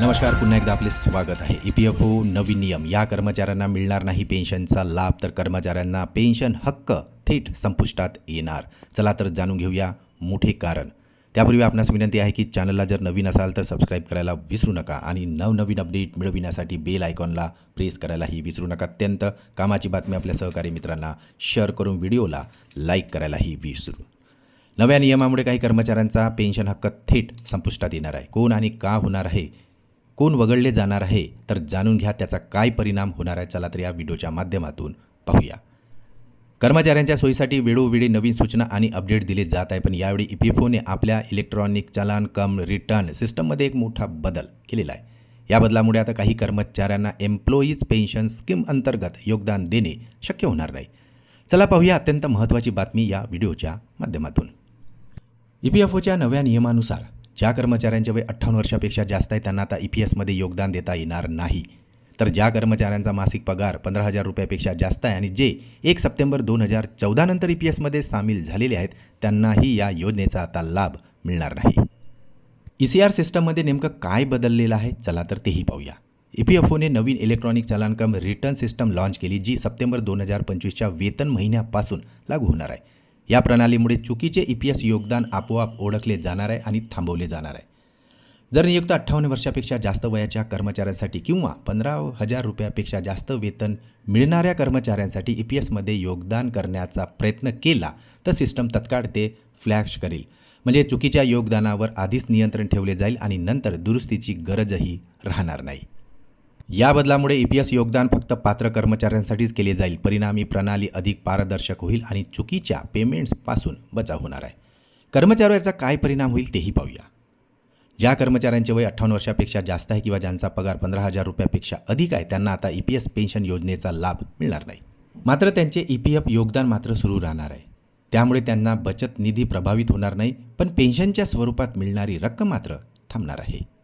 नमस्कार पुन्हा एकदा आपले स्वागत आहे. ई पी एफ ओ नवीन नियम. या कर्मचाऱ्यांना मिळणार नाही पेन्शनचा लाभ तर कर्मचाऱ्यांना पेन्शन हक्क थेट संपुष्टात येणार. चला तर जाणून घेऊया मोठे कारण. त्यापूर्वी आपणास विनंती आहे की चॅनलला जर नवीन असाल तर सबस्क्राईब करायला विसरू नका आणि नवनवीन अपडेट मिळविण्यासाठी बेल आयकॉनला प्रेस करायलाही विसरू नका. अत्यंत कामाची बातमी आपल्या सहकारी मित्रांना शेअर करून व्हिडिओला लाईक करायलाही विसरू. नव्या नियमामुळे काही कर्मचाऱ्यांचा पेन्शन हक्क थेट संपुष्टात येणार आहे. कोण आणि का होणार आहे कोण वगळले जाणार आहे तर जाणून घ्या त्याचा काय परिणाम होणार आहे. चला तर या व्हिडिओच्या माध्यमातून पाहूया. कर्मचाऱ्यांच्या सोयीसाठी वेळोवेळी नवीन सूचना आणि अपडेट दिले जात आहे पण यावेळी ई पी एफ ओने आपल्या इलेक्ट्रॉनिक चलान कम रिटर्न सिस्टममध्ये एक मोठा बदल केलेला आहे. या बदलामुळे आता काही कर्मचाऱ्यांना एम्प्लॉईज पेन्शन स्कीम अंतर्गत योगदान देणे शक्य होणार नाही. चला पाहूया अत्यंत महत्त्वाची बातमी या व्हिडिओच्या माध्यमातून. ई पी एफ ओच्या नव्या नियमानुसार ज्या कर्मचाऱ्यांचे वय अठ्ठावन्न वर्षापेक्षा जास्त आहे त्यांना आता ई पी एसमध्ये योगदान देता येणार नाही. तर ज्या कर्मचाऱ्यांचा मासिक पगार पंधरा हजार रुपयापेक्षा जास्त आहे आणि जे एक सप्टेंबर दोन हजार चौदानंतर ई पी एसमध्ये सामील झालेले आहेत त्यांनाही या योजनेचा आता लाभ मिळणार नाही. ई सी आर सिस्टममध्ये नेमकं काय बदललेलं आहे? चला तर तेही पाहूया. ई पी एफ ओने नवीन इलेक्ट्रॉनिक चलानकम रिटर्न सिस्टम लॉन्च केली जी सप्टेंबर दोन हजार पंचवीसच्या वेतन महिन्यापासून लागू होणार आहे. या प्रणालीमुळे चुकीचे ई पी एस योगदान आपोआप ओळखले जाणार आहे आणि थांबवले जाणार आहे. जर नियुक्त अठ्ठावन्न वर्षापेक्षा जास्त वयाच्या कर्मचाऱ्यांसाठी किंवा पंधरा हजार रुपयापेक्षा जास्त वेतन मिळणाऱ्या कर्मचाऱ्यांसाठी ई पी एसमध्ये योगदान करण्याचा प्रयत्न केला तर सिस्टम तत्काळ ते फ्लॅश करेल. म्हणजे चुकीच्या योगदानावर आधीच नियंत्रण ठेवले जाईल आणि नंतर दुरुस्तीची गरजही राहणार नाही. या बदलामुळे ई पी एस योगदान फक्त पात्र कर्मचाऱ्यांसाठीच केले जाईल. परिणामी प्रणाली अधिक पारदर्शक होईल आणि चुकीच्या पेमेंट्सपासून बचाव होणार आहे. कर्मचाऱ्याचा काय परिणाम होईल तेही पाहूया. ज्या कर्मचाऱ्यांचे वय अठ्ठावन्न वर्षापेक्षा जास्त आहे किंवा ज्यांचा पगार पंधरा हजार रुपयापेक्षा अधिक आहे त्यांना आता ई पी एस पेन्शन योजनेचा लाभ मिळणार नाही. मात्र त्यांचे ई पी एफ योगदान मात्र सुरू राहणार आहे. त्यामुळे त्यांना बचत निधी प्रभावित होणार नाही पण पेन्शनच्या स्वरूपात मिळणारी रक्कम मात्र थांबणार आहे.